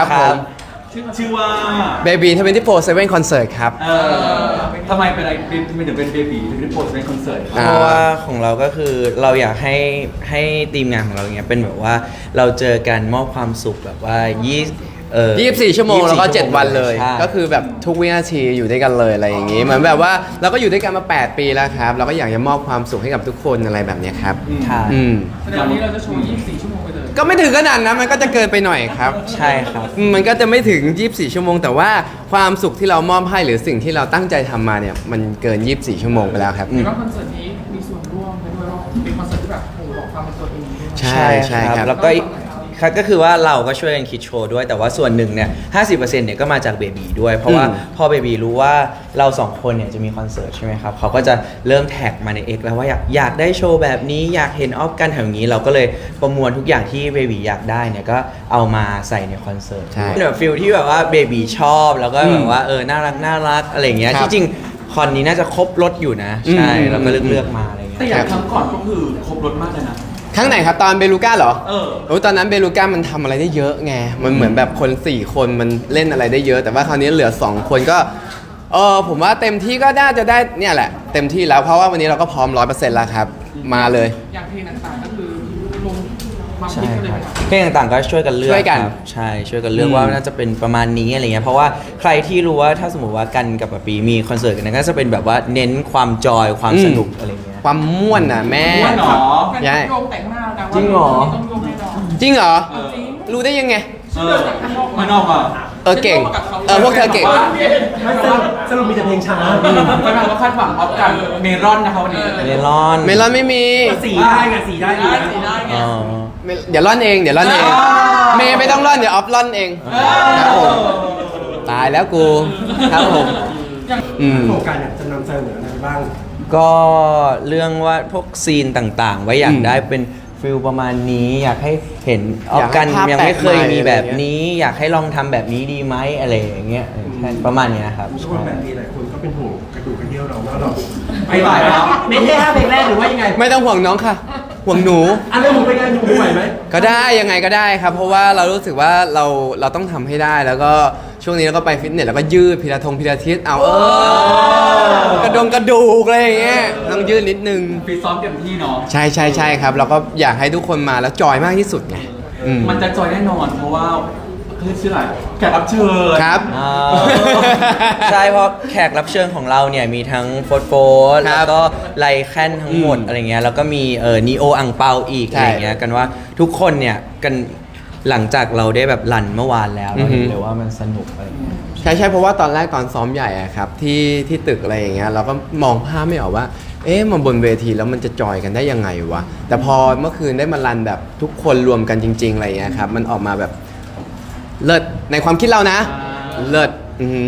นี้เนาะครับผมชื่อชื่อว่า Baby 24/7 Concert ครับ เออทำไมเป็นอะไรทำไมถึงเป็นเบบีถึงได้โพสต์ในคอนเสิร์ตอ่า เพราะว่าของเราก็คือเราอยากให้ให้ทีมงานของเราเนี้ยเป็นแบบว่าเราเจอกันมอบความสุขแบบว่ายี่เออ24 ชั่วโมง แล้วก็ 7 วันเลย ใช่ ก็คือแบบทุกวินาทีอยู่ด้วยกันเลยอะไรอย่างงี้ เหมือนแบบว่าเราก็อยู่ด้วยกันมา 8 ปีแล้วครับ เราก็อยากจะมอบความสุขให้กับทุกคนอะไรแบบเนี้ยครับใช่อืม แสดงวันนี้เราจะโชว์ 24 ชั่วโมงไปเลย ก็ไม่ถึงขนาดนั้นมันก็จะเกินไปหน่อยครับ ใช่ครับอืมมันก็จะไม่ถึง 24 ชั่วโมง แต่ว่าความสุขที่เรามอบให้หรือสิ่งที่เราตั้งใจทำมาเนี่ยมันเกิน 24 ชั่วโมงไปแล้วครับอืมแล้วคอนเสิร์ตนี้มีส่วนร่วมไปด้วยว่าเป็นคอนเสิร์ตที่แบบโอ้โหบอกความเป็นตัวเองด้วยใช่ใช่ครับ แล้วก็อีก ครับก็คือว่าเราก็ช่วยกันคิดโชว์ด้วยแต่ว่าส่วนหนึ่งเนี่ยห้เนี่ยก็มาจากเบบีด้วย เพราะว่าอืมพอเบบีรู้ว่าเราสองคนเนี่ยจะมีคอนเสิร์ตใช่ไหมครับเขาก็จะเริ่มแท็กมาใน X แล้วว่าอยากอยากได้โชว์แบบนี้อยากเห็นออฟกันแถวนี้ เราก็เลยประมวลทุกอย่างที่เบบีอยากได้เนี่ยก็เอามาใส่ในคอนเสิร์ตใช่ เป็นแบบฟิลที่แบบว่าเบบีชอบแล้วก็อืมแบบว่าเออน่ารักน่ารักอะไรอย่างเงี้ยครับที่จริงคอนนี้น่าจะครบรถอยู่นะ ใช่อืม เราก็เลือกเลือกมาอะไรเงี้แต่ยอย่างครั้งก่อนก็คือครบรถมากเลยนะ ครั้งไหนครับ ตอนเบลูก้าเหรอเออโอ้ยตอนนั้นเบลูก้ามันทำอะไรได้เยอะไง มันเหมือนแบบคน 4 คนมันเล่นอะไรได้เยอะ แต่ว่าคราวนี้เหลือ 2 คนก็เออผมว่าเต็มที่ก็น่าจะได้เนี่ยแหละ เต็มที่แล้วเพราะว่าวันนี้เราก็พร้อมร้อยเปอร์เซ็นต์แล้วครับ มาเลย อย่างเพลงต่างๆก็คือลงความใช่คิดกันเลยคไหรัมบครับเพลงต่างๆก็ช่วยกันเลือกช่วยกันครับใช่ช่วยกันเลือกอืมว่าน่าจะเป็นประมาณนี้อะไรเงี้ยเพราะว่าใครที่รู้ว่าถ้าสมมติว่ากันกับปะปีมีคอนเสิร์ตกันเนยก็จะเป็นแบบว่าเน้นความจอยความสนุกอะไรเงี้ย ความม่วนน่ะแม่ ม่วนเหรอ แฟนใช่โยงแต่งหน้าแต่ว่าจริงเหรอ ต้องโยงแน่นอนจริงเหรอ เออรู้ได้ยังไง เออมานอกอะเออเก่ง เออพวกเธอเก่ง ไม่สรุปสรุปมีแต่เพลงช้าแฟนๆก็คาดหวังออฟกันเมรอนนะคะวันนี้เมลอนเมลอนไม่มีสีได้ไงสีได้ได้สิได้ไง อ๋อเมเดี๋ยวร่อนเอง เดี๋ยวร่อนเอง เมย์ไม่ต้องร่อนเดี๋ยวออฟร่อนเองครับผมตายแล้วกูครับผม อืม โครงการเนี่ยจะนำเสนออะไรบ้าง ก็เรื่องว่าพวกซีนต่างๆ ไว้อยาอืกมได้เป็นฟิลประมาณนี้อยากให้เห็นอออยากให้ฟกันภาพยังไม่เคยแปลกใหม่ มีแบบอะไรเงี้ยนี้ อยากให้ลองทำแบบนี้ดีไหมอะไรอย่างเงี้ยเออแค่ประมาณเนี้ยครับช่วงแบบนี้หลายคนก็เป็นห่วงกระดูกกระเดี่ยวเราว่าเราไปบ่ายแล้วไม่ใช่ห้าเพลงแรกหรือว่ายังไงไม่ต้องห่วงน้องค่ะ ห่วงหนูอันนี้ผมเป็นไงหนูไหวไหมก็ได้ยังไงก็ได้ครับ เพราะว่าเรารู้สึกว่าเราเราต้องทำให้ได้แล้วก็ ช่วงนี้เราก็ไปฟิตเนสแล้วก็ยืดพิลาทงพิลาทิสเอาเออกระดงกระดูกอะไรอย่างเงี้ยต้องยืดนิดนึงฟีซ้อมเต็มที่เนาะใช่ใช่ใช่ครับ เราก็อยากให้ทุกคนมาแล้วจอยมากที่สุดไงอืม มันจะจอยแน่นอนเพราะว่าเขาเรียกชื่ออะไรแขกรับเชิญครับ อ่าใช่เพราะแขกรับเชิญของเราเนี่ยมีทั้งโฟร์โฟร์ครัแล้บวก็ไลแคนทั้งหมดอืมอะไรเงี้ยแล้วก็มีเออนีโออังเปาอีกใช่อะไรเงี้ยกันว่าทุกคนเนี่ยกัน หลังจากเราได้แบบรันเมื่อวานแล้วเราเห็นอือฮึ เลยว่ามันสนุกอะไรเงี้ย ใช่ใช่เพราะว่าตอนแรกตอนซ้อมใหญ่อะครับที่ที่ตึกอะไรอย่างเงี้ยเราก็มองภาพไม่ออกว่า เอ๊ะมาบนเวทีแล้วมันจะจอยกันได้ยังไงวะแต่พอเมื่อคืนได้มารันแบบทุกคนรวมกันจริง ๆ อะไรอย่างเงี้ยครับมันออกมาแบบเลิศในความคิดเรานะ เลิศอือฮึ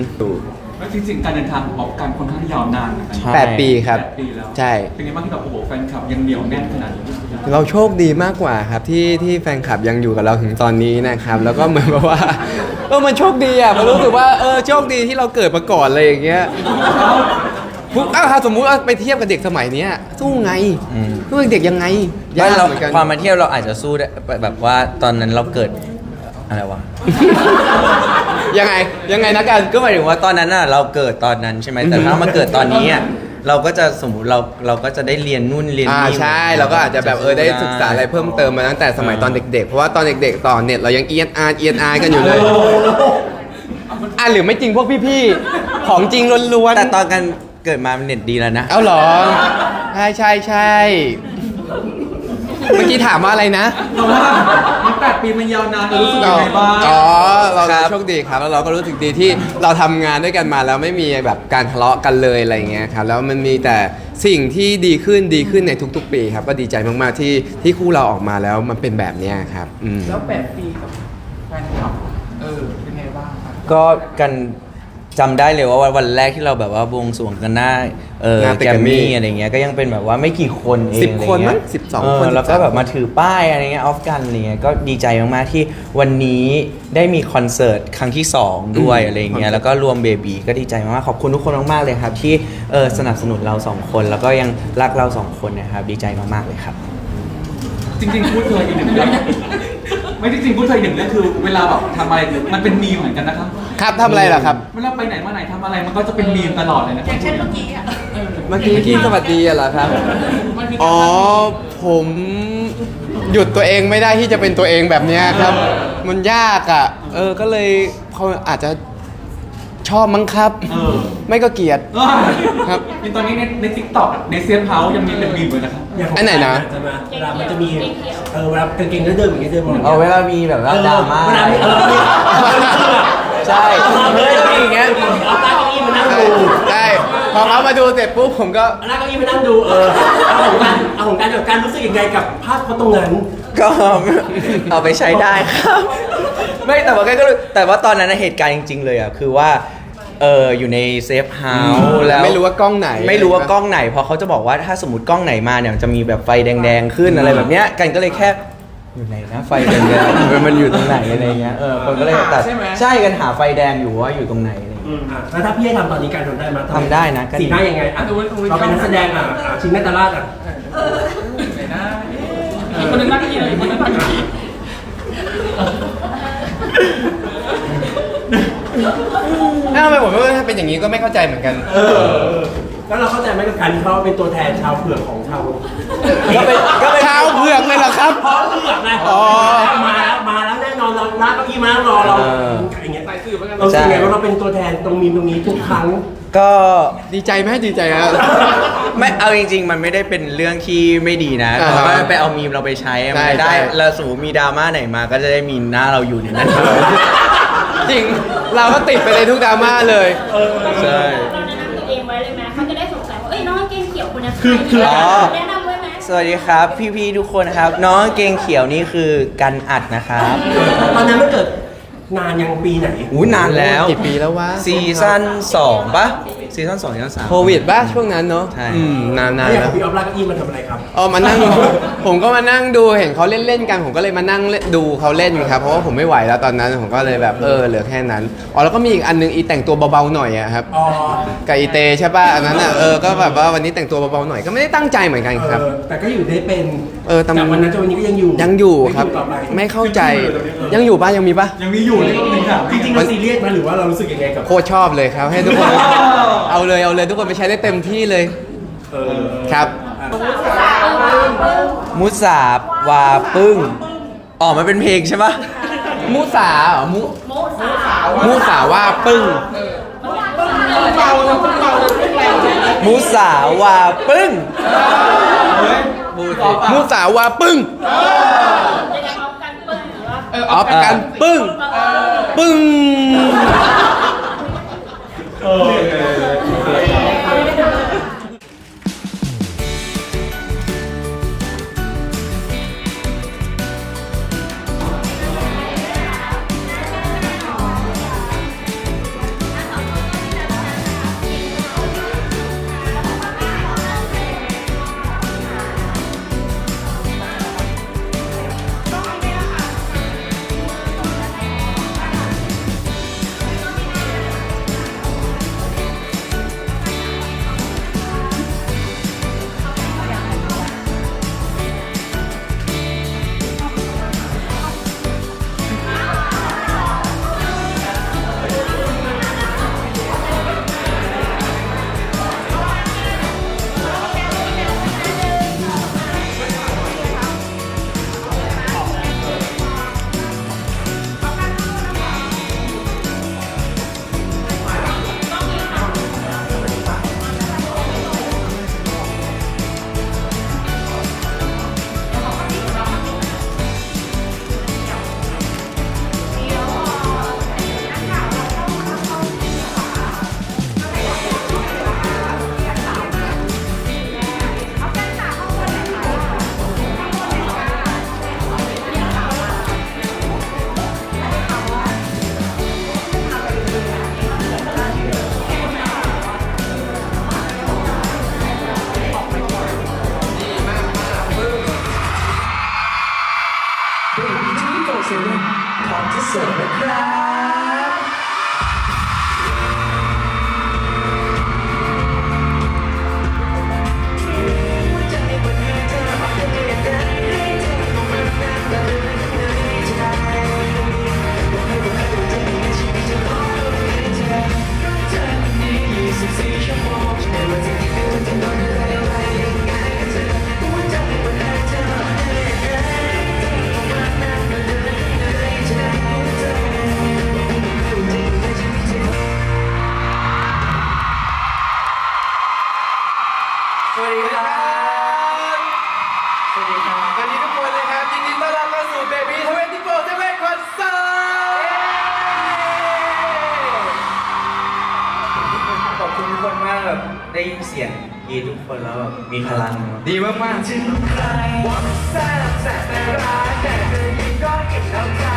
แล้วจริงๆการเดินทางของออฟกันค่อนข้างยาวนานเหมือนกันใช่ แปดปีครับ แปดปีแล้วใช่ เป็นไงบ้างที่แบบโอ้โหแฟนคลับยังเหนียวแน่นขนาดนี้เราโชคดีมากกว่าครับที่ที่แฟนคลับยังอยู่กับเราถึงตอนนี้นะครับ แล้วก็เหมือนแบบว่า เออมันโชคดีอะมันรู้สึกว่าเออโชคดีที่เราเกิดมาก่อนอะไรอย่างเงี้ยพวกอ้าวถ้าสมมุติว่าไปเทียบกับเด็กสมัยเนี้ยสู้ไงอืม สู้เด็กยังไงยาไม่กเราเหมือนกัน ความมาเที่ยวเราอาจจะสู้ได้แบบว่าตอนนั้นเราเกิด อะไรวะ ยังไงยังไงนะกันก็หมายถึงว่าตอนนั้นน่ะเราเกิดตอนนั้นใช่ไหมแต่ถ้ามาเกิดตอนนี้อะเราก็จะสมมติเราเราก็จะได้เรียนนู่นเรียนอ่านี่ใช่ เราก็อาจจะแบบเออได้ศึกษาอะไรเพิ่มเติมมาตั้งแต่สมัยตอนเด็กๆ เพราะว่าตอนเด็กๆต่อเน็ตเรายังเอียนอาร์เอียนอาร์กันอยู่เลยอะหรือไม่จริงพวกพี่ๆ ของจริงล้วนๆแต่ตอนกันเกิดมามันเน็ตดีแล้วนะเอาเหรอ ใช่ใช่ใช่ เมื่อกี้ถามว่าอะไรนะแต่ว่ามันแปดปีมันยาวนานเรารู้สึกยังไงบ้างอ๋อ เราครับ โชคดีครับ แล้วเราก็รู้สึกดีที่เราทำงานด้วยกันมาแล้วไม่มีแบบการทะเลาะกันเลยอะไรอย่างเงี้ยครับ แล้วมันมีแต่สิ่งที่ดีขึ้นดีขึ้นในทุก ๆ ปีครับ ก็ดีใจมากๆที่ที่คู่เราออกมาแล้วมันเป็นแบบเนี้ยครับอืม แล้วแปดปีกับแฟนคลับเออเป็นไงบ้างครับก็กัน จำได้เลยว่าวันแรกที่เราแบบว่าบวงสรวงกันหน้าเออหน้าตึกแกรม Grammy มี่อะไรเงี้ยก็ยังเป็นแบบว่าไม่กี่คนเองสิบอะไรคนเงี้ยมั้งสิบสองเคน แล้วก็13แบบมาถือป้ายอะไรเงี้ยออฟกันอะไรเงี้ยก็ดีใจมากๆที่วันนี้ได้มีคอนเสิร์ตครั้งที่2ด้วยอืมอะไรเงี้คอนเสิร์ตยแล้วก็รวมเบบีก็ดีใจมากๆขอบคุณทุกคนมากๆเลยครับ ที่เออสนับสนุนเราสองคนแล้วก็ยังรักเราสองคนนะครับดีใจมากๆเลยครับ จริงๆพูดเลยอีกหนึ่งเรื่อง ไม่จริงๆพูดไทยหนึ่งเรื่องคือเวลาแบบทำอะไรมันเป็นมีมเหมือนกันนะครับครับทำอะไรล่ะครับ เวลาไปไหนมาไหนทำอะไรมันก็จะเป็นมีมตลอดเลยนะอครัย่าบงเช่นเมื่อกี้อะเมื่อกี้ที่สวัสดีอะเหรอครับมันคืออ๋อ ผมหยุดตัวเองไม่ได้ที่จะเป็นตัวเองแบบเนี้ยครับ มันยากอะ เออ ก็เลยเขาอาจจะ ชอบมั้งครับ เออไม่ก็เกลียด ครับในตอนนี้ในในทิกตอกในเซียนเฮาส์ยังมีเป็นมีมเลยนะครับ อย่างของอันไหนนะ จะมาเวลามันจะมีเออเวลากางเกงเดินๆอย่างเงี้ยเดินมองเอาเวลามีแบบว่าดราม่าเวลามีเออมีใช่เฮ้ยมีอย่างเงี้ยเอาหน้าเก้าอี้มานั่งดูได้พอเขามาดูเสร็จปุ๊บผมก็ เอาหน้าเก้าอี้มานั่งดูเออเอาของการเอาของการกับการรู้สึกยังไงกับภาพเขาตรงนั้นก็ เอาไปใช้ได้ครับ ไม่แต่ว่าก็รู้แต่ว่าตอนนั้นนะเหตุการณ์จริง ๆ เลยอะคือว่าเอออยู่ในเซฟเฮาส์แล้วไม่รู้ว่ากล้องไหน ไม่รู้ว่ากล้องไหนเพราะเขาจะบอกว่าถ้าสมมติกล้องไหนมาเนี่ยมันจะมีแบบไฟแดงๆขึ้นอะไรแบบเนี้ยกันก็เลยแค่อยู่ไหนนะไฟแดงๆมันอยู่ตรงไหนอะไรเงี้ยเออคนก็เลยตัดใช่กันหาไฟแดงอยู่ว่าอยู่ตรงไหนอะไรเงี้ย อืมอะแล้วถ้าพี่ให้ทำตอนนี้การทำได้ไหมทำได้นะก็ดี สีหน้ายังไงอะเราเป็นนักแสดงอะอะชิงนัตตาลาดอะอีกคนนึงนั่งที่ไหนอีกคนนึงนั่งที่ ถ้าทำไมผมว่าถ้าเป็นอย่างนี้ก็ไม่เข้าใจเหมือนกัน เออ แล้วเราเข้าใจไหมกับการที่เขาเป็นตัวแทนชาวเผือกของชาวก็เป็นก็เป็นเท้าเผือกเลยเหรอครับ เพราะเผือกไงอ๋อมาแล้วมาแล้วแน่นอนเราลากเก้าอี้มานั่งรอเราอย่างเงี้ยใส่สื่อเหมือนกันเราสึกไงว่าเราเป็นตัวแทนตรงมีมตรงนี้ทุกครั้ง ก็ดีใจไหมดีใจครับ ไม่เอาจริง ๆ มันไม่ได้เป็นเรื่องที่ไม่ดีนะอ่าแต่ว่าไปเอามีมเราไปใช้อะมันใช่ได้ใช่แล้วสมมติมีดราม่าไหนมา ก็จะได้มีหน้าเราอยู่ในนั้นจริงเราก็ติดไปในทุกดราม่าเลย ใช่ เราแนะนำตัวเองไว้เลยไหมเขาจะได้สงสัยว่าเอ้ยน้องกางเกงเขียวคนนี้ใครคือคืออ๋อ แนะนำไว้ไหมสวัสดีครับ พี่ๆทุกคนนะครับ น้องเกงเขียวนี่คือกันอัดนะครับ ตอนนั้นมันเกิด นานยังปีไหน อู้นานแล้ว กี่ปีแล้ววะ ซีซั่นสองปะ ซีซั่นสองซีซั่นสาม โควิดป่ะช่วงนั้นเนาะใช่ อืมนานแล้วๆอย่างแล้ขวองพี่ออฟลากเก้าอี้มันทำอะไรครับอ๋อมานั่ง ผมก็มานั่งดูเห็นเขาเล่นๆกัน ผมก็เลยมานั่งเล่นดูเขาเล่นครับเพราะว่าผมไม่ไหวแล้วตอนนั้นผมก็เลยแบบเออเหลือแค่นั้นอ๋อแล้วก็มีอีกอันนึงอีแต่งตัวเบาๆหน่อยอะครับ อ๋อกับอีเตใช่ป่ะอันนั้นอะเออก็แบบว่าวันนี้แต่งตัวเบาๆหน่อยก็ไม่ได้ตั้งใจเหมือนกันครับ เออแต่ก็อยู่ได้เป็นเออตำจากวันนั้นจนวันนี้ก็ยังอยู่ยังอยู่ครับ ไม่ต่อไปไม่เข้าใจยังอยู่ป่ะยังมีป่ะยังมีอยู่นี่ก็เป็นข่าวจริงๆเราซีเรียสไหมหรือว่าเรารู้สึกยังไงกับ โคตรชอบเลยครับ ให้ทุกคน เอาเลยเอาเลยทุกคนไปใช้ได้เต็มที่เลยเออครับ มุสาบวาปึ้งอ๋อมันเป็นเพลงใช่ปะมูสาเหรอมูโมสาวมูสาว่าปึ้งเบาเลยเบาเลยแรงเลยมุสาวาปึ้งมูสาว่าปึ้งยังไงออฟกันเปิ้ลหรือว่าออฟกันปึ้ง ปึ้ง ดทุกคนแล้วแบบมีพลังเนอะดีมากๆ ถึงใครแซ่บแซ่บแต่ร้ายแต่เธอยังก็เก็บเอา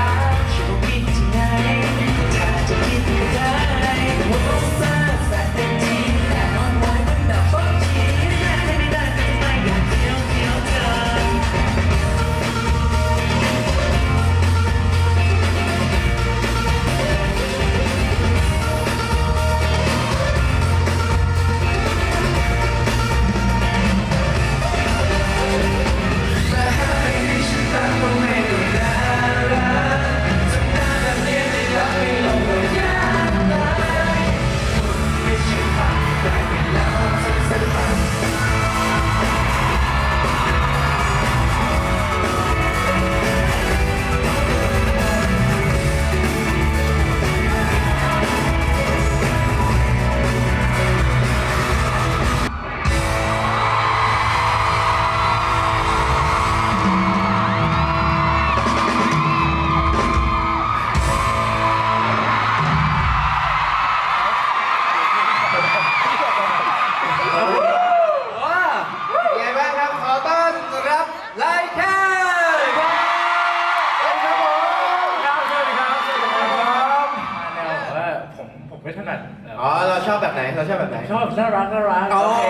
แบบไหนชอบน่ารักน่ารักโอเค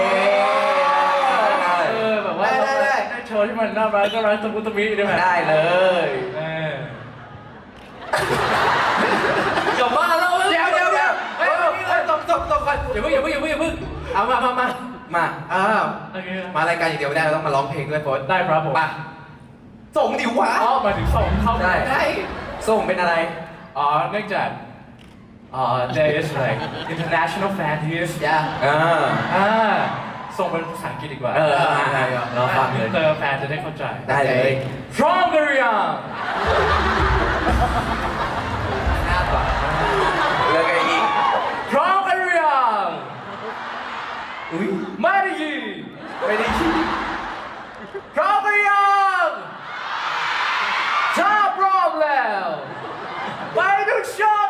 เออแบบว่าได้ได้ได้ได้โชว์ที่มันน่ารักน่ารักตะมุตะมิได้ไหมได้เลยเออจบบ้านแล้วเดี๋ยวเดี๋ยวเดี๋ยวเฮ้ยเฮ้ยตบตบตบก่อนอย่าเพิ่งอย่าเพิ่งอย่าเพิ่งอย่าเพิ่งเอามามามามาอ้าวโอเคมารายการอย่างเดียวไม่ได้เราต้องมาร้องเพลงด้วยโฟนได้ครับผมมาส่งดิวะอ๋อมาถึงส่งเข้าได้ได้ส่งเป็นอะไร อ๋อ เนื่องจาก อ๋อ there is like international fan here ย่าอ่า อ่าส่งเป็นภาษาอังกฤษดีกว่าเออได้ได้เราฟังเลย เตอร์แฟนจะได้เข้าใจ ได้เลย พร้อมกันหรือยังหน้าปากเลิกไอ้อีก พร้อมกันหรือยังอุ้ยไม่ได้ยินไม่ได้คิดพร้อมกันหรือยังถ้าพร้อมแล้ว ไปดูโชว์